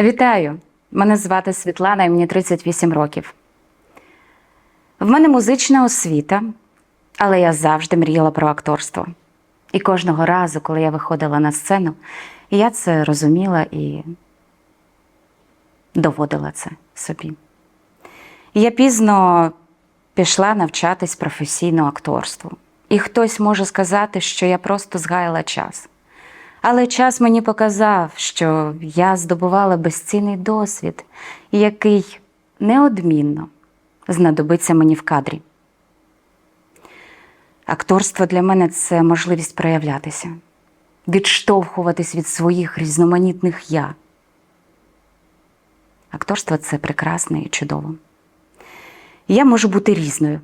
Вітаю! Мене звати Світлана і мені 38 років. В мене музична освіта, але я завжди мріяла про акторство. І кожного разу, коли я виходила на сцену, я це розуміла і доводила це собі. Я пізно пішла навчатись професійно акторству. І хтось може сказати, що я просто згаяла час. Але час мені показав, що я здобувала безцінний досвід, який неодмінно знадобиться мені в кадрі. Акторство для мене це можливість проявлятися, відштовхуватись від своїх різноманітних я. Акторство це прекрасно і чудово. Я можу бути різною.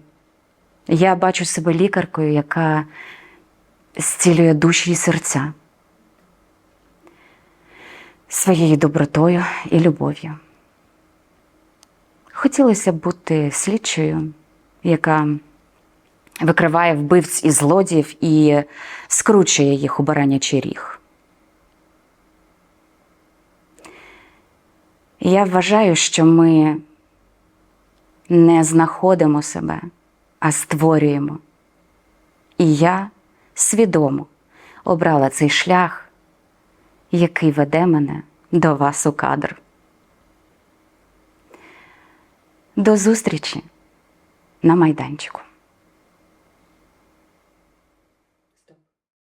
Я бачу себе лікаркою, яка зцілює душі і серця своєю добротою і любов'ю. Хотілося б бути слідчою, яка викриває вбивць і злодіїв і скручує їх у баранячий ріг. Я вважаю, що ми не знаходимо себе, а створюємо. І я свідомо обрала цей шлях, який веде мене до вас у кадр. До зустрічі на майданчику.